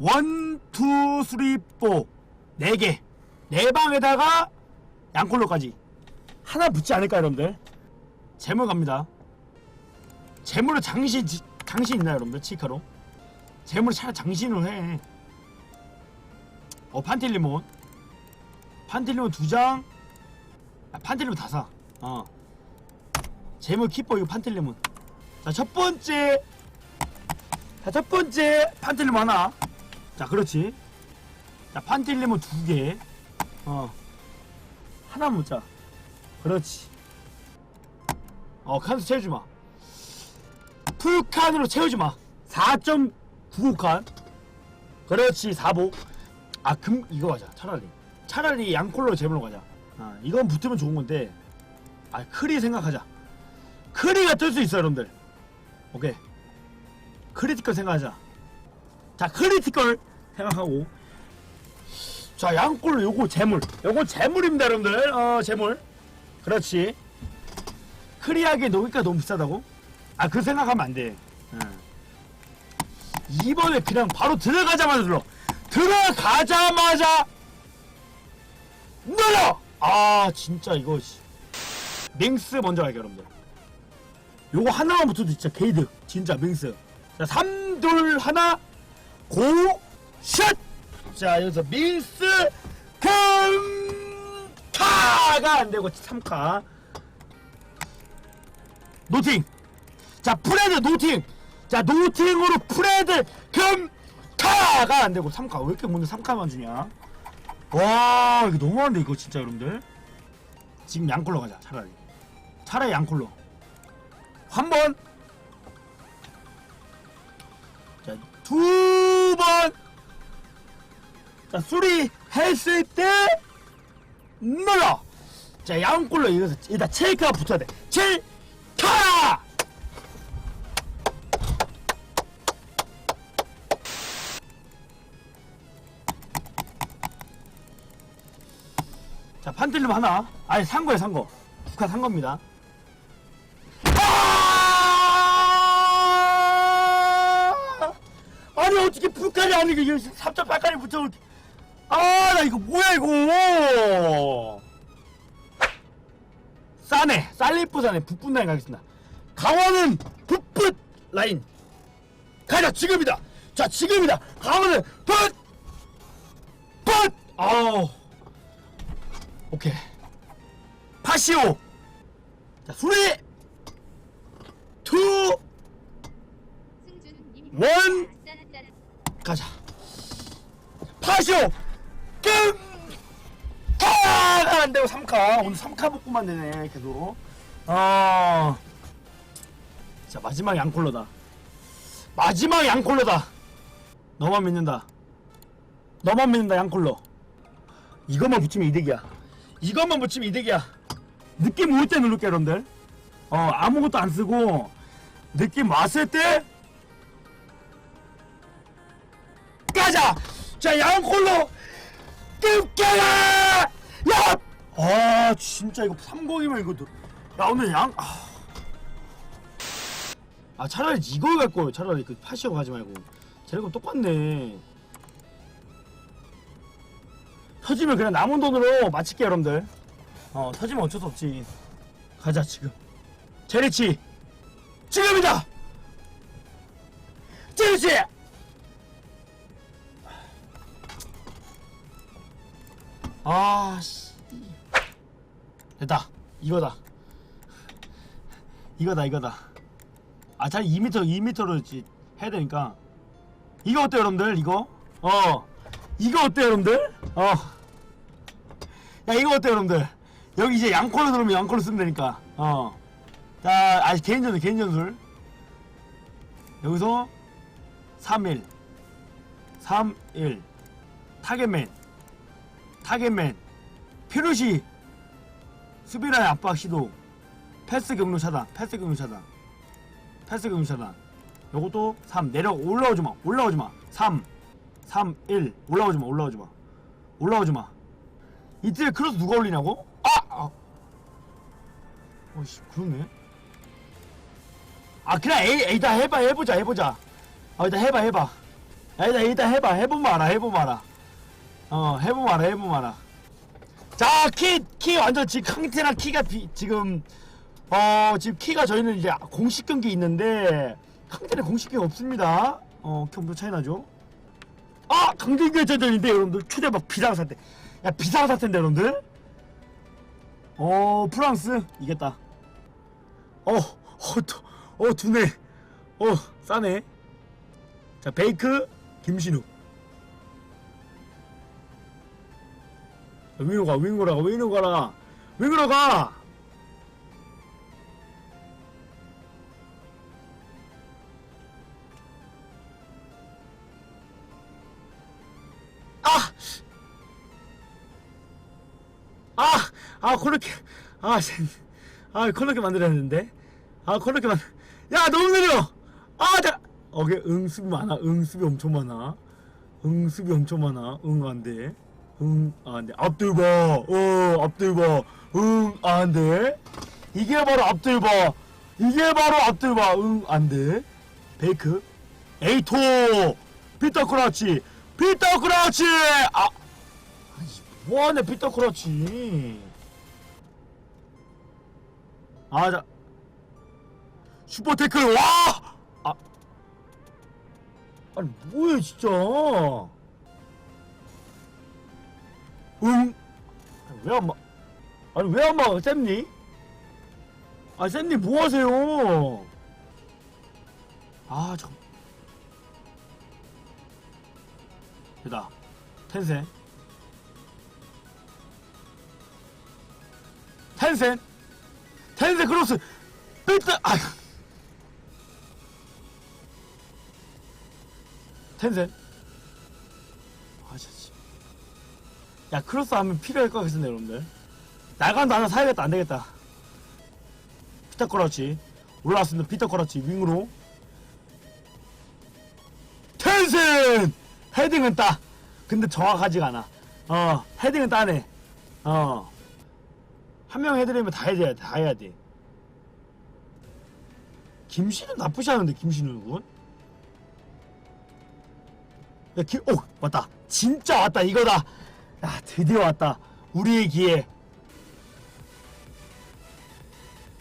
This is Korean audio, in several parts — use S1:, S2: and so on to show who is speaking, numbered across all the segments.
S1: 원, 투, 쓰리, 포. 네 개. 네 방에다가 양콜로까지. 하나 붙지 않을까, 여러분들? 재물 갑니다. 재물로 장신, 지- 장신 있나요, 여러분들? 치카로? 재물 차라리 장신으로 해. 어, 판틸리몬. 판틸리몬 두 장. 아, 판틸리몬 다 사. 어. 재물 키퍼, 이거 판틸리몬. 자, 첫 번째. 자, 첫 번째 판틸리몬 하나. 자, 그렇지. 자, 판틸리몬 두 개. 어. 하나 묻자. 그렇지. 어, 칸수 채우지 마. 풀칸으로 채우지 마. 4.95칸. 그렇지, 4보. 아, 금, 이거 가자. 차라리. 차라리 양콜로 제물로 가자. 아, 이건 붙으면 좋은 건데. 아, 크리 생각하자. 크리가 뜰 수 있어, 여러분들. 오케이. 크리티컬 생각하자. 자, 크리티컬 생각하고. 자, 양골로 요거 재물. 요거 재물입니다, 여러분들. 어, 재물. 그렇지. 크리하게 넣으니까 너무 비싸다고? 아, 그 생각하면 안 돼. 응. 이번에 그냥 바로 들어가자마자 눌러. 들어가자마자 눌러! 아, 진짜 이거. 씨. 맹스 먼저 갈게요, 여러분들. 요거 하나만 붙어도 진짜 게이드. 진짜 맹스. 자, 3돌 하나, 고, 샷! 자, 여기서 맹스, 금, 카가 안 되고 3카. 노팅! 자, 프레드 노팅! 자, 노팅으로 프레드, 금, 카가 안 되고 3카. 왜 이렇게 먼저 3카만 주냐? 와, 이거 너무한데, 이거 진짜 여러분들. 지금 양콜로 가자, 차라리. 차라리 양콜로. 한 번. 자, 두 번. 자, 수리 했을 때 눌러. 자, 양골로 이거서 일단 7카 붙어야 돼. 7카! 자, 판들림 하나. 아니, 산 거야, 산 거. 북한 산 겁니다. 아! 아니 어떻게 불까지 아니고 이거 3.8까지 붙여 아 나 이거 뭐야 이거? 싸네. 쌀리프 싸네 북분 라인 가겠습니다. 강원은 북붓 라인. 가자 지금이다. 자 지금이다. 강원은 붓 붓 아우. 오케이. 파시오. 자 수리. 투. 원. 가자. 파 쇼! 끔! 타가 안 되고 3카. 오늘 3카 복구만 되네, 계속. 아. 자, 마지막 양콜로다. 마지막 양콜로다. 너만 믿는다. 너만 믿는다, 양콜로. 이것만 붙이면 이득이야. 이것만 붙이면 이득이야. 느낌 올 때 누를게, 여러분들. 어, 아무것도 안 쓰고, 느낌 왔을 때, 가자! 자, 양콜로! 끔깨라! 야! 아, 진짜 이거 30이면 이거. 야, 오늘 양, 아. 아, 차라리 이걸 갈 거예요. 차라리 그 파시오 가지 말고. 쟤네가 똑같네. 터지면 그냥 남은 돈으로 마칠게요, 여러분들. 어, 터지면 어쩔 수 없지. 가자, 지금. 제리치! 지금이다! 제리치! 아, 씨. 됐다. 이거다. 이거다, 이거다. 아, 잘 2m, 2m로 해야 되니까. 이거 어때요, 여러분들? 이거? 어. 이거 어때요, 여러분들? 어. 야, 이거 어때요, 여러분들? 여기 이제 양콜로 들어오면 양콜로 쓰면 되니까. 어. 자, 아, 개인 전술, 개인 전술. 여기서 3-1. 3-1. 타겟맨. 타겟맨 피루시 수비라인 압박 시도 패스 경로 차단 패스 경로 차단 패스 경로 차단. 요것도 3 내려 올라오지 마 올라오지 마 3 3 1 올라오지 마 올라오지 마. 올라오지 마. 이틀에 크로스 누가 올리냐고? 아! 아. 어씨 그러네. 아 그냥 A A다 해봐 해보자 해보자. 아 일단 해봐 해봐. 야, 일단 일단 해봐 해보면 알아 해보면 알아 어 해보면 알아 해보면 알아 자키 키 완전 지금 캉테나 키가 비, 지금 어 지금 키가 저희는 이제 공식 경기 있는데 캉테나 공식 경기 없습니다. 어 경도 차이 나죠? 아 강등 결전전인데 여러분들 초대박 비상사태. 야 비상사태인데 여러분들? 어 프랑스? 이겼다. 어어어 두네 어 싸네. 자 베이크 김신욱 윙으로 가 윙으로 가 윙으로 가라 윙으로 가 아! 아! 아, 그렇게. 아, 씨. 아, 그렇게 만들어야 되는데. 아, 그렇게 만. 야, 너무 느려! 아, 자! 어게 응습이 많아. 응습이 엄청 많아. 응습이 엄청 많아. 응, 안 돼. 응, 안 돼. 앞들 봐. 어, 앞들 봐. 응, 안 돼. 이게 바로 앞들 봐. 이게 바로 앞들 봐. 응, 안 돼. 베이크. 에이토! 피터 크라치! 피터 크라치! 아! 뭐하네, 피터 크라치. 아, 자. 슈퍼 태클, 와! 아. 아니, 뭐야, 진짜. 응? 왜 안 막, 아니, 왜 안 막, 쌤니? 아, 쌤님, 뭐 하세요? 아, 잠 됐다. 텐센. 텐센. 텐센 크로스. 삐뜨. 아. 텐센. 아, 진짜. 야, 크로스 하면 필요할 것 같은데, 여러분들. 나간도 하나 사야겠다. 안 되겠다. 피터 커러치. 올라왔습니다. 피터 커러치. 윙으로. 텐센! 헤딩은 따. 근데 정확하지가 않아. 어, 헤딩은 따네. 어. 한명 헤딩이면 다 해야 돼. 다 해야 돼. 김신우 나쁘지 않은데, 김신우 군? 야, 김, 오! 왔다. 진짜 왔다. 이거다. 야, 드디어 왔다. 우리의 기회.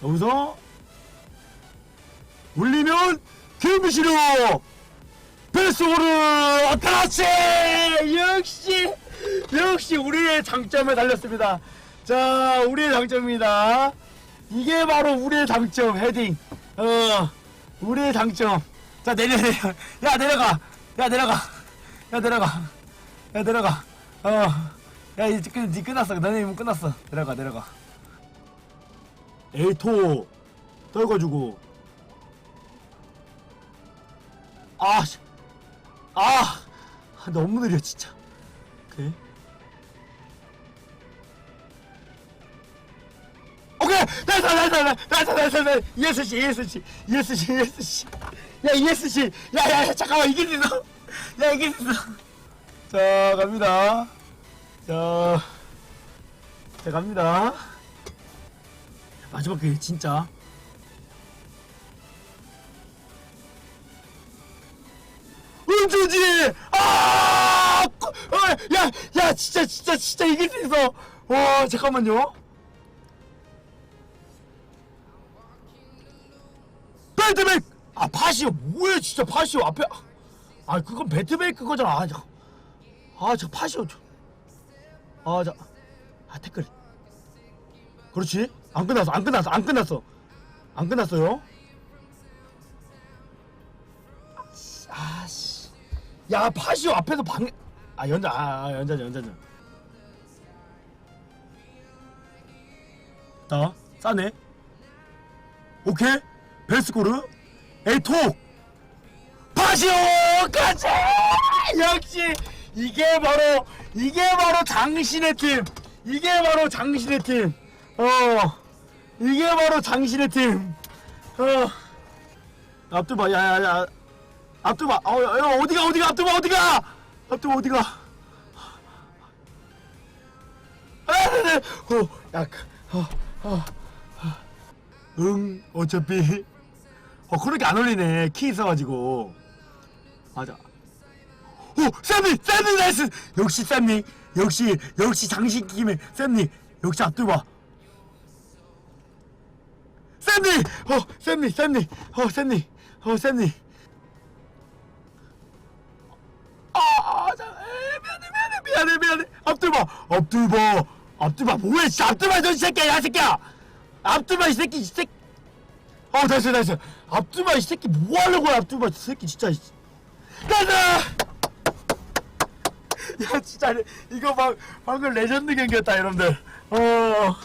S1: 여기서 올리면 김신우! 베스오르 그렇지 역시 역시 우리의 장점에 달렸습니다. 자 우리의 장점입니다. 이게 바로 우리의 장점 헤딩. 어 우리의 장점. 자 내려 내려. 야 내려가. 야 내려가. 야 내려가. 야 내려가 어야 이제 끝 이제 끝났어. 너네 이문 끝났어. 내려가 내려가. 에이토. 떨궈주고. 아 씨. 아 너무 느려 진짜. 오케이. 오케이! 나이스 나이스 나이스 나이스 나이스 ESC ESC ESC ESC 야 ESC 야야 잠깐만 이길 수 있어? 야 이길 수 있어 자 갑니다 자, 자 갑니다 마지막 기회 진짜 은주지! 아! 어, 야, 야, 진짜, 진짜, 진짜 이길 수 있어! 와, 잠깐만요. 배트백! 아, 파시오. 뭐야, 진짜 파시오. 앞에. 아, 그건 배트백 그거잖아. 아, 저, 아, 저 파시오. 저. 아, 저. 아, 태클. 그렇지. 안 끝났어, 안 끝났어, 안 끝났어. 안 끝났어요. 아씨. 야 파시오 앞에서 방해. 아 연자 아, 아 연자전 연자전. 자 싸네. 오케이 베스코르 에이톡 파시오 까지 역시 이게 바로 이게 바로 당신의 팀 이게 바로 당신의 팀 어 이게 바로 당신의 팀 어 앞두봐 야야야 앞두봐 어, 야, 야, 어디가 어디가 앞두봐 어디가 앞두봐 어디가 아, 네, 네. 어, 야, 그, 어, 어, 어. 응, 어차피. 어, 그렇게 안 올리네. 키 있어가지고. 맞아. 오 쌤님 쌤님 나이스! 역시 쌤님 역시 역시 장신 김에 쌤님 역시 앞두봐. 쌤님 어 쌤님 쌤님 어 쌤님 어 쌤님 아 미안해 미안해 미안해 미안해. 앞두봐 앞두봐. 앞두봐 뭐해 앞두봐 너이 새끼야 야 새끼야. 앞두봐 이 새끼 이 새끼. 어 나이스 나이스. 앞두봐 이 새끼 뭐 하려고 해 앞두봐 이 새끼 진짜 가자 야 진짜 이거 막 방금 레전드 경기였다 여러분들 어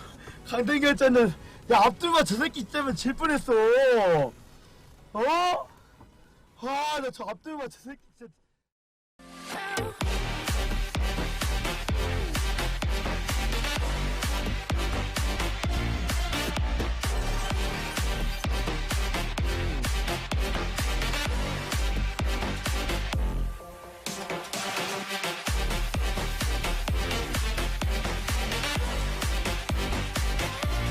S1: 강등 결전은 야 앞두봐 저 새끼 때문에 질 뻔했어 어? 아나 저 앞두봐 저 새끼 진짜